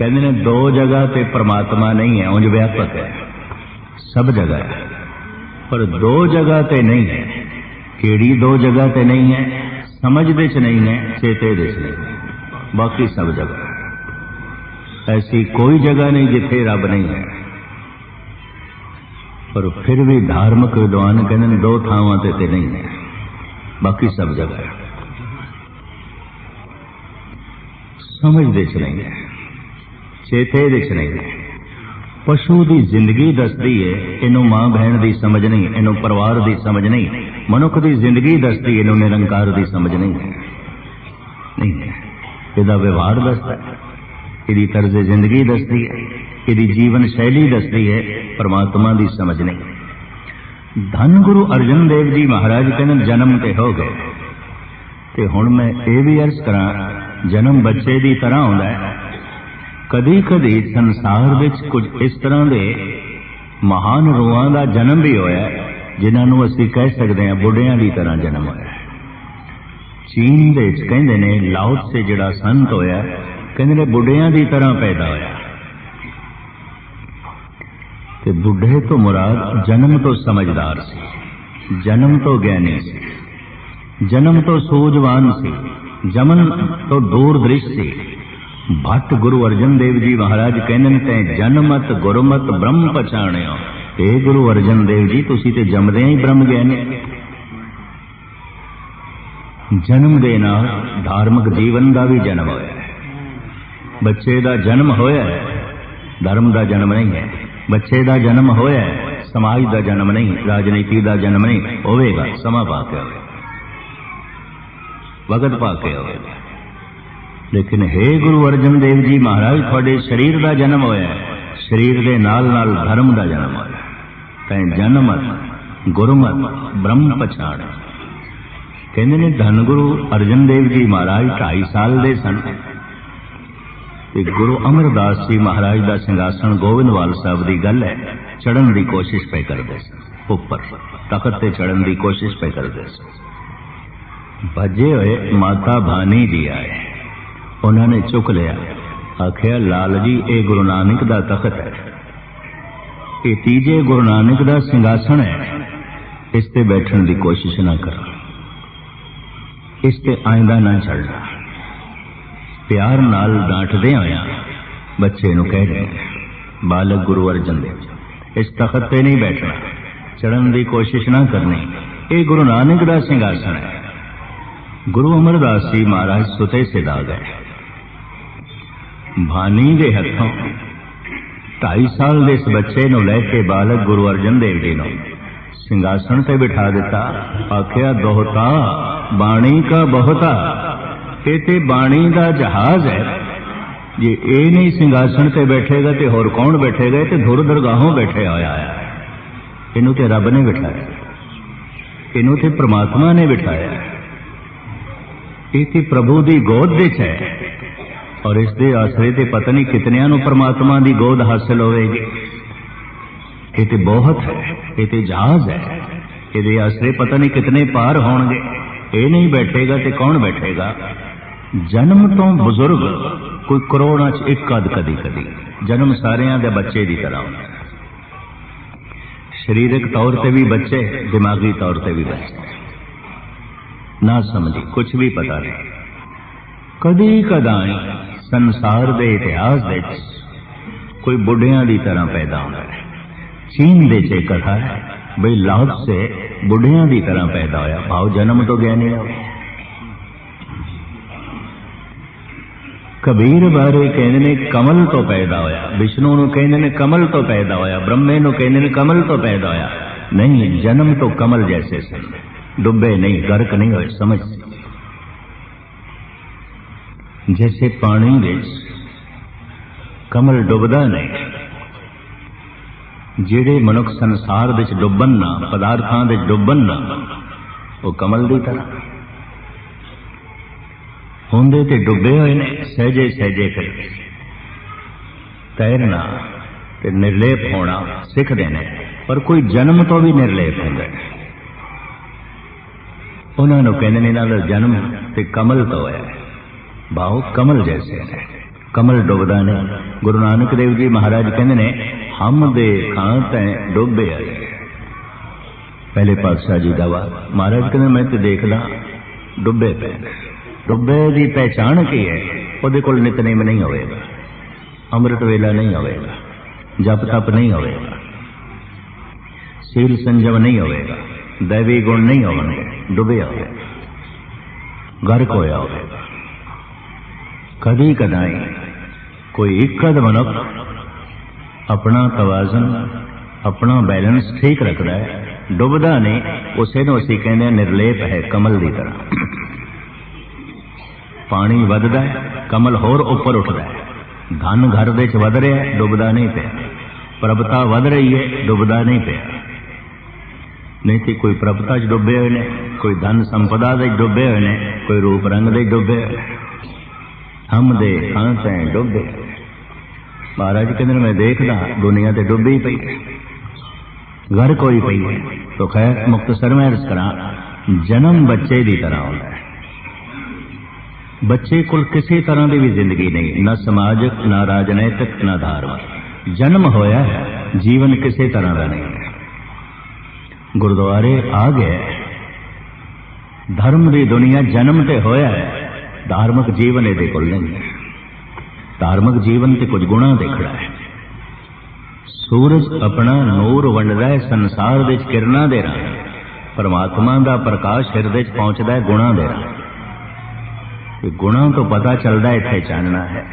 ਕਹਿੰਦੇ ਨੇ ਦੋ ਜਗ੍ਹਾ ਤੇ ਪ੍ਰਮਾਤਮਾ ਨਹੀਂ ਹੈ ਉਂਝ ਵਿਆਪਕ ਹੈ ਸਭ ਜਗ੍ਹਾ ਹੈ ਪਰ ਦੋ ਜਗ੍ਹਾ ਤੇ ਨਹੀਂ ਹੈ ਕਿਹੜੀ ਦੋ ਜਗ੍ਹਾ ਤੇ ਨਹੀਂ ਹੈ ਸਮਝ ਦੇ ਚ ਨਹੀਂ ਹੈ ਚੇਤੇ ਦੇ ਚ ਨਹੀਂ ਹੈ ਬਾਕੀ ਸਭ ਜਗ੍ਹਾ ਐਸੀ ਕੋਈ ਜਗ੍ਹਾ ਨਹੀਂ ਜਿੱਥੇ ਰੱਬ ਨਹੀਂ ਹੈ ਪਰ ਫਿਰ ਵੀ ਧਾਰਮਿਕ ਵਿਦਵਾਨ ਕਹਿੰਦੇ ਨੇ ਦੋ ਥਾਵਾਂ ਤੇ ਤੇ ਨਹੀਂ ਹੈ ਬਾਕੀ ਸਭ ਜਗ੍ਹਾ ਹੈ ਸਮਝਦੇ ਚ ਨਹੀਂ ਹੈ ਚੇਤੇ ਦੇ ਚ ਪਸ਼ੂ ਦੀ ਜ਼ਿੰਦਗੀ ਦੱਸਦੀ ਹੈ ਇਹਨੂੰ ਮਾਂ ਭੈਣ ਦੀ ਸਮਝ ਨਹੀਂ, ਇਹਨੂੰ ਪਰਿਵਾਰ ਦੀ ਸਮਝ ਨਹੀਂ, ਮਨੁੱਖ ਦੀ ਜ਼ਿੰਦਗੀ ਦੱਸਦੀ ਇਹਨੂੰ ਨਿਰੰਕਾਰ ਦੀ ਸਮਝ ਨਹੀਂ। ਨਹੀਂ ਇਹਦਾ ਵਿਵਹਾਰ ਦੱਸਦਾ ਇਹਦੀ ਤਰਜ਼ ਜ਼ਿੰਦਗੀ ਦੱਸਦੀ ਹੈ ਇਹਦੀ ਜੀਵਨ ਸ਼ੈਲੀ ਦੱਸਦੀ ਹੈ ਪਰਮਾਤਮਾ ਦੀ ਸਮਝ ਨਹੀਂ। ਧੰਨ ਗੁਰੂ ਅਰਜਨ ਦੇਵ ਜੀ ਮਹਾਰਾਜ ਕਹਿੰਦੇ ਜਨਮ ਤੇ ਹੋ ਗਏ। ਤੇ ਹੁਣ ਮੈਂ ਇਹ ਵੀ ਅਰਜ਼ ਕਰਾਂ, ਜਨਮ ਬੱਚੇ ਦੀ ਤਰ੍ਹਾਂ ਹੁੰਦਾ ਹੈ ਕਦੀ ਕਦੀ ਸੰਸਾਰ ਵਿੱਚ ਕੁਝ ਇਸ ਤਰ੍ਹਾਂ ਦੇ ਮਹਾਨ ਰੂਹਾਂ ਦਾ ਜਨਮ ਵੀ ਹੋਇਆ ਜਿਨ੍ਹਾਂ ਨੂੰ ਅਸੀਂ ਕਹਿ ਸਕਦੇ ਹਾਂ ਬੁੱਢਿਆਂ ਦੀ ਤਰ੍ਹਾਂ ਜਨਮ ਹੋਇਆ ਚੀਨ ਦੇ ਵਿੱਚ ਕਹਿੰਦੇ ਨੇ ਲਾਓ ਸੇ ਜਿਹੜਾ ਸੰਤ ਹੋਇਆ, ਕਹਿੰਦੇ ਨੇ ਬੁੱਢਿਆਂ ਦੀ ਤਰ੍ਹਾਂ ਪੈਦਾ ਹੋਇਆ ਤੇ ਬੁੱਢੇ ਤੋਂ ਮੁਰਾਦ ਜਨਮ ਤੋਂ ਸਮਝਦਾਰ ਸੀ, ਜਨਮ ਤੋਂ ਗਿਆਨੀ ਸੀ, ਜਨਮ ਤੋਂ ਸੂਝਵਾਨ ਸੀ, ਜਮਨ ਤੋਂ ਦੂਰ ਦ੍ਰਿਸ਼ ਸੀ। ਭੱਟ ਗੁਰੂ ਅਰਜਨ ਦੇਵ ਜੀ ਮਹਾਰਾਜ ਕਹਿੰਦੇ ਨੇ ਤੈਂ ਜਨਮਤ ਗੁਰਮਤ ਬ੍ਰਹਮ ਪਛਾਣਿਓ ਏ ਗੁਰੂ ਅਰਜਨ ਦੇਵ ਜੀ ਤੁਸੀਂ ਤੇ ਜੰਮਦਿਆਂ ਹੀ ਬ੍ਰਹਮ ਗਿਆਨੀ ਜਨਮ ਦੇ ਨਾਲ ਧਾਰਮਿਕ ਜੀਵਨ ਦਾ ਵੀ ਜਨਮ ਹੋਇਆ ਹੈ ਬੱਚੇ ਦਾ ਜਨਮ ਹੋਇਆ ਹੈ ਧਰਮ ਦਾ ਜਨਮ ਨਹੀਂ ਹੈ ਬੱਚੇ ਦਾ ਜਨਮ ਹੋਇਆ ਹੈ ਸਮਾਜ ਦਾ ਜਨਮ ਨਹੀਂ ਰਾਜਨੀਤੀ ਦਾ ਜਨਮ ਨਹੀਂ ਹੋਵੇਗਾ ਸਮਾਂ ਪਾ ਕੇ ਹੋਵੇਗਾ ਵਕਤ ਪਾ ਕੇ ਹੋਵੇਗਾ ਲੇਕਿਨ ਹੈ ਗੁਰੂ ਅਰਜਨ ਦੇਵ ਜੀ ਮਹਾਰਾਜ, ਤੁਹਾਡੇ ਸਰੀਰ ਦਾ ਜਨਮ ਹੋਇਆ ਹੈ। ਸਰੀਰ ਦੇ ਨਾਲ ਨਾਲ ਧਰਮ ਦਾ ਜਨਮ ਹੋਇਆ ਹੈ। ਜਨਮਤ, ਗੁਰਮਤ, ਬ੍ਰਹਮ ਪਛਾਣ। ਕਹਿੰਦੇ ਨੇ, ਧੰਨ ਗੁਰੂ ਅਰਜਨ ਦੇਵ ਜੀ ਮਹਾਰਾਜ 2.5 ਸਾਲ ਦੇ ਸਨ। ਤੇ ਗੁਰੂ ਅਮਰਦਾਸ ਜੀ ਮਹਾਰਾਜ ਦਾ ਸਿੰਘਾਸਣ ਗੋਬਿੰਦਵਾਲ ਸਾਹਿਬ ਦੀ ਗੱਲ ਹੈ। ਚੜਨ ਦੀ ਕੋਸ਼ਿਸ਼ ਪੈ ਕਰਦੇ ਸਨ। ਉੱਪਰ, ਤਖਤ ਤੇ ਚੜਨ ਦੀ ਕੋਸ਼ਿਸ਼ ਪੈ ਕਰਦੇ ਸਨ। ਭੱਜੇ ਹੋਏ ਮਾਤਾ ਭਾਨੀ ਜੀ ਆਏ। ਉਹਨਾਂ ਨੇ ਚੁੱਕ ਲਿਆ। ਆਖਿਆ, ਲਾਲ ਜੀ, ਇਹ ਗੁਰੂ ਨਾਨਕ ਦਾ ਤਖਤ ਹੈ। ਇਹ ਤੀਜੇ ਗੁਰੂ ਨਾਨਕ ਦਾ ਸਿੰਘਾਸਣ ਹੈ। ਇਸ ਤੇ ਬੈਠਣ ਦੀ ਕੋਸ਼ਿਸ਼ ਨਾ ਕਰੋ। ਇਸ ਤੇ ਆਇੰਦਾ ਨਾ ਛੱਡਣਾ ਪਿਆਰ ਨਾਲ ਡਾਂਟਦੇ ਹੋਇਆ ਬੱਚੇ ਨੂੰ ਕਹਿ ਰਹੇ ਬਾਲਕ ਗੁਰੂ ਅਰਜਨ ਦੇਵ ਇਸ ਤਖਤ ਤੇ ਨਹੀਂ ਬੈਠਣਾ। ਚੜਨ ਦੀ ਕੋਸ਼ਿਸ਼ ਨਾ ਕਰਨੀ। ਇਹ ਗੁਰੂ ਨਾਨਕ ਦਾ ਸਿੰਘਾਸਣ ਹੈ। ਗੁਰੂ ਅਮਰਦਾਸ ਜੀ ਮਹਾਰਾਜ ਸੁਤੇ ਸਿਧਾ ਗਏ ਭਾਨੀ ਦੇ ਹੱਥੋਂ। 2.5 ਸਾਲ ਦੇ ਇਸ ਬੱਚੇ ਨੂੰ ਲੈ ਕੇ ਬਾਲਕ ਗੁਰੂ ਅਰਜਨ ਦੇਵ ਜੀ ਨੂੰ ਸਿੰਘਾਸਣ ਤੇ ਬਿਠਾ ਦਿੱਤਾ। ਆਖਿਆ ਦੋਹਤਾ ਬਾਣੀ ਕਾ ਬਹੁਤਾ। ਇਹ ਤੇ ਬਾਣੀ ਦਾ ਜਹਾਜ਼ ਹੈ। ਜੇ ਇਹ ਨਹੀਂ ਸਿੰਘਾਸਣ ਤੇ ਬੈਠੇਗਾ ਤੇ ਹੋਰ ਕੌਣ ਬੈਠੇਗਾ? ਇਹ ਤੇ ਧੁਰ ਦਰਗਾਹੋਂ ਬੈਠਿਆ ਹੋਇਆ ਹੈ। ਇਹਨੂੰ ਤੇ ਰੱਬ ਨੇ ਬਿਠਾਇਆ। ਇਹਨੂੰ ਤੇ ਪ੍ਰਮਾਤਮਾ ਨੇ ਬਿਠਾਇਆ। ਇਹ ਤੇ ਪ੍ਰਭੂ ਦੀ ਗੋਦ ਵਿੱਚ ਹੈ। ਔਰ ਇਸ ਦੇ ਆਸਰੇ ਤੇ ਪਤਾ ਨਹੀਂ ਕਿਤਨਿਆਂ ਨੂੰ ਪਰਮਾਤਮਾ ਦੀ ਗੋਦ ਹਾਸਲ ਹੋਵੇਗੀ। ਇਹ ਤੇ ਬਹੁਤ ਹੈ, ਇਹ ਤੇ ਜਹਾਜ਼ ਹੈ। ਇਹਦੇ ਆਸਰੇ ਪਤਾ ਨਹੀਂ ਕਿਤਨੇ ਪਾਰ ਹੋਣਗੇ। ਇਹ ਨਹੀਂ ਬੈਠੇਗਾ ਤੇ ਕੌਣ ਬੈਠੇਗਾ? ਜਨਮ ਤੋਂ ਬਜ਼ੁਰਗ ਕੋਈ ਕਰੋੜਾਂ ਚ ਇੱਕ ਅੱਧ ਕਦੀ ਕਦੀ। ਜਨਮ ਸਾਰਿਆਂ ਦੇ ਬੱਚੇ ਦੀ ਤਰ੍ਹਾਂ ਹੁੰਦਾ। ਸਰੀਰਕ ਤੌਰ ਤੇ ਵੀ ਬੱਚੇ, ਦਿਮਾਗੀ ਤੌਰ ਤੇ ਵੀ ਬੱਚੇ। ਨਾ ਸਮਝੀ ਕੁਝ ਵੀ ਪਤਾ ਨਹੀਂ। ਕਦੀ ਕਦਾਈ ਸੰਸਾਰ ਦੇ ਇਤਿਹਾਸ ਵਿੱਚ ਕੋਈ ਬੁੱਢਿਆਂ ਦੀ ਤਰ੍ਹਾਂ ਪੈਦਾ ਹੁੰਦਾ ਹੈ। ਚੀਨ ਦੇ ਚ ਕਥਾ ਹੈ ਬਈ ਲਾਹੌਰ ਸੇ ਬੁੱਢਿਆਂ ਦੀ ਤਰ੍ਹਾਂ ਪੈਦਾ ਹੋਇਆ, ਭਾਵ ਜਨਮ ਤੋਂ ਗਿਆਨੀ ਹੋ ਕਬੀਰ ਬਾਰੇ ਕਹਿੰਦੇ ਨੇ ਕਮਲ ਤੋਂ ਪੈਦਾ ਹੋਇਆ, ਵਿਸ਼ਨੂੰ ਨੂੰ ਕਹਿੰਦੇ ਨੇ ਕਮਲ ਤੋਂ ਪੈਦਾ ਹੋਇਆ, ਬ੍ਰਹਮੇ ਨੂੰ ਕਹਿੰਦੇ ਨੇ ਕਮਲ ਤੋਂ ਪੈਦਾ ਹੋਇਆ। ਨਹੀਂ, ਜਨਮ ਤੋਂ ਕਮਲ ਜੈਸੇ ਸੇ। ਡੁੱਬੇ ਨਹੀਂ, ਗਰਕ ਨਹੀਂ ਹੋਏ, ਸਮਝ ਜੈਸੇ ਪਾਣੀ ਵਿੱਚ ਕਮਲ ਡੁੱਬਦਾ ਨਹੀਂ ਜਿਹੜੇ ਮਨੁੱਖ ਸੰਸਾਰ ਵਿੱਚ ਡੁੱਬਣ ਨਾ ਪਦਾਰਥਾਂ ਵਿੱਚ ਡੁੱਬਣ ਨਾ ਉਹ ਕਮਲ ਦੀ ਤਰ੍ਹਾਂ ਹੁੰਦੇ ਤੇ ਡੁੱਬੇ ਹੋਏ ਨੇ ਸਹਜੇ ਸਹਜੇ ਫਿਰ ਤੈਰਨਾ ਤੇ ਨਿਰਲੇਪ ਹੋਣਾ ਸਿੱਖਦੇ ਨੇ ਪਰ ਕੋਈ ਜਨਮ ਤੋਂ ਵੀ ਨਿਰਲੇਪ ਹੁੰਦਾ ਹੈ ਉਹਨਾਂ ਨੂੰ ਕਹਿੰਦੇ ਨੇ ਇਹਨਾਂ ਦਾ ਜਨਮ ਤੇ ਕਮਲ ਤੋਂ ਹੋਇਆ ਹੈ ਭਾਵ ਕਮਲ ਜੈਸੇ ਨੇ। ਕਮਲ ਡੁੱਬਦਾ ਨਹੀਂ ਗੁਰੂ ਨਾਨਕ ਦੇਵ ਜੀ ਮਹਾਰਾਜ ਕਹਿੰਦੇ ਨੇ, ਹਮ ਦੇ ਖਾਂ ਤੈ ਡੁੱਬੇ ਆਏ ਪਹਿਲੇ ਪਾਤਸ਼ਾਹ ਜੀ ਦਾ ਵਾ ਮਹਾਰਾਜ ਕਹਿੰਦੇ, ਮੈਂ ਤੇ ਦੇਖਦਾ, ਡੁੱਬੇ ਪਏ ਡੁੱਬੇ ਦੀ ਪਹਿਚਾਣ ਕੀ ਹੈ? ਉਹਦੇ ਕੋਲ ਨਿਤਨੇਮ ਨਹੀਂ ਹੋਵੇਗਾ। ਅੰਮ੍ਰਿਤ ਵੇਲਾ ਨਹੀਂ ਹੋਵੇਗਾ। ਜਪ ਤਪ ਨਹੀਂ ਹੋਵੇਗਾ। ਸੀਲ ਸੰਜਮ ਨਹੀਂ ਹੋਵੇਗਾ। ਦੇਵੀ ਗੁਣ ਨਹੀਂ ਹੋਣਗੇ। ਡੁੱਬਿਆ ਹੋਵੇਗਾ। ਗਰਕ ਹੋਇਆ ਹੋਵੇਗਾ। ਕਦੀ ਕਦਾਈ ਕੋਈ ਇੱਕਦ ਮਨੁੱਖ ਆਪਣਾ ਤਵਾਜ਼ਨ, ਆਪਣਾ ਬੈਲੈਂਸ ਠੀਕ ਰੱਖਦਾ ਹੈ, ਡੁੱਬਦਾ ਨਹੀਂ, ਉਸੇ ਨੂੰ ਅਸੀਂ ਕਹਿੰਦੇ ਹਾਂ ਨਿਰਲੇਪ ਹੈ ਕਮਲ ਦੀ ਤਰ੍ਹਾਂ। ਪਾਣੀ ਵੱਧਦਾ ਹੈ, ਕਮਲ ਹੋਰ ਉੱਪਰ ਉੱਠਦਾ ਹੈ। ਧਨ ਘਰ ਦੇ ਚ ਵੱਧ ਰਿਹਾ ਡੁੱਬਦਾ ਨਹੀਂ ਪਿਆ। ਪ੍ਰਭਤਾ ਵੱਧ ਰਹੀ ਹੈ, ਡੁੱਬਦਾ ਨਹੀਂ ਪਿਆ। ਨਹੀਂ ਤੇ ਕੋਈ ਪ੍ਰਭਤਾ ਚ ਡੁੱਬੇ ਹੋਏ ਨੇ, ਕੋਈ ਧਨ ਸੰਪਦਾ ਦੇ ਡੁੱਬੇ ਹੋਏ ਨੇ, ਕੋਈ ਰੂਪ ਰੰਗ ਦੇ ਡੁੱਬੇ ਹੋਏ ਨੇ। ਹਮ ਦੇ ਕਾਂ ਤੈ ਡੁੱਬੇ। ਮਹਾਰਾਜ ਕਹਿੰਦੇ ਨੇ, ਮੈਂ ਦੇਖਦਾ, ਦੁਨੀਆ ਤੇ ਡੁੱਬੀ ਪਈ ਹੈ। ਘਰ ਕੋਈ ਪਈ ਹੈ। ਤੋ ਖੈਰ ਮੁਕਤਸਰ ਮੈਂ ਅਰਜ਼ ਕਰਾਂ, ਜਨਮ ਬੱਚੇ ਦੀ ਤਰ੍ਹਾਂ ਹੁੰਦਾ ਹੈ। ਬੱਚੇ ਕੋਲ ਕਿਸੇ ਤਰ੍ਹਾਂ ਦੀ ਵੀ ਜ਼ਿੰਦਗੀ ਨਹੀਂ, ਨਾ ਸਮਾਜਿਕ ਨਾ ਰਾਜਨੀਤਿਕ, ਨਾ ਧਾਰਮਿਕ। ਜਨਮ ਹੋਇਆ ਹੈ, ਜੀਵਨ ਕਿਸੇ ਤਰ੍ਹਾਂ ਦਾ ਨਹੀਂ। ਹੈ ਗੁਰਦੁਆਰੇ ਆ ਗਿਆ ਧਰਮ ਦੀ ਦੁਨੀਆ ਜਨਮ ਤੇ ਹੋਇਆ ਹੈ। ਧਾਰਮਿਕ ਜੀਵਨ ਇਹਦੇ ਕੋਲ ਨਹੀਂ ਹੈ। ਧਾਰਮਿਕ ਜੀਵਨ ਤੇ ਕੁਝ ਗੁਣਾ ਦੇਖਣਾ ਹੈ। ਸੂਰਜ ਆਪਣਾ ਨੂਰ ਵੰਡਦਾ ਹੈ, ਸੰਸਾਰ ਵਿੱਚ ਕਿਰਨਾਂ ਦੇ ਰਾਹੀਂ। ਪਰਮਾਤਮਾ ਦਾ ਪ੍ਰਕਾਸ਼ ਹਿਰਦੇ 'ਚ ਪਹੁੰਚਦਾ ਹੈ, ਗੁਣਾ ਦੇ ਰਾਹੀਂ। ਇਹ ਗੁਣਾ ਤੋਂ ਪਤਾ ਚੱਲਦਾ ਇੱਥੇ ਜਾਣਨਾ ਹੈ।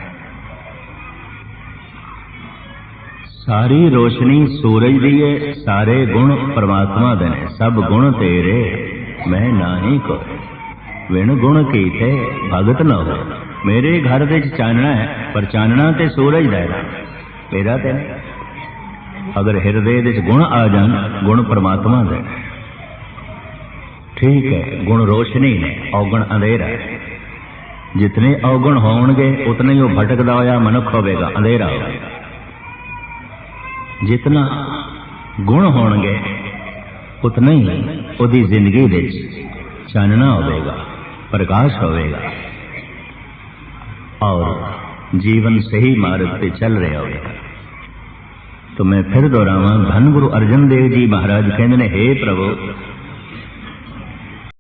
ਸਾਰੀ ਰੋਸ਼ਨੀ ਸੂਰਜ ਦੀ ਹੈ, ਸਾਰੇ ਗੁਣ ਪਰਮਾਤਮਾ ਦੇ ਨੇ। ਸਭ ਗੁਣ ਤੇਰੇ, ਮੈਂ ਨਾਹੀ ਕੋ। ਵਿਣ ਗੁਣ ਕੀਤੇ ਭਗਤ ਨਾ ਹੋ ਮੇਰੇ ਘਰ ਦੇ ਵਿੱਚ ਚਾਨਣਾ ਹੈ, ਪਰ ਚਾਨਣਾ ਤੇ ਸੂਰਜ ਦਾ ਹੈ। ਮੇਰਾ ਤੇ ਅਗਰ ਹਿਰਦੇ ਵਿੱਚ ਗੁਣ ਆ ਜਾਣ, ਗੁਣ ਪਰਮਾਤਮਾ ਦਾ। ਠੀਕ ਹੈ, ਗੁਣ ਰੋਸ਼ਨੀ ਨੇ, ਔਗਣ ਅੰਧੇਰਾ ਹੈ। ਜਿਤਨੇ ਔਗਣ ਹੋਣਗੇ, ਉਤਨੇ ਹੀ ਉਹ ਭਟਕਦਾ ਹੋਇਆ ਮਨੁੱਖ ਹੋਵੇਗਾ, ਅੰਧੇਰਾ ਹੋਵੇਗਾ। ਜਿਤਨਾ ਗੁਣ ਹੋਣਗੇ, ਉਤਨਾ ਹੀ ਉਹਦੀ ਜ਼ਿੰਦਗੀ ਵਿੱਚ ਚਾਨਣਾ ਹੋਵੇਗਾ। प्रकाश होवेगा और जीवन सही मार्ग पे चल रहे होगा। तो मैं फिर दोहरावा धन गुरु अर्जन देव जी महाराज कहने हे प्रभु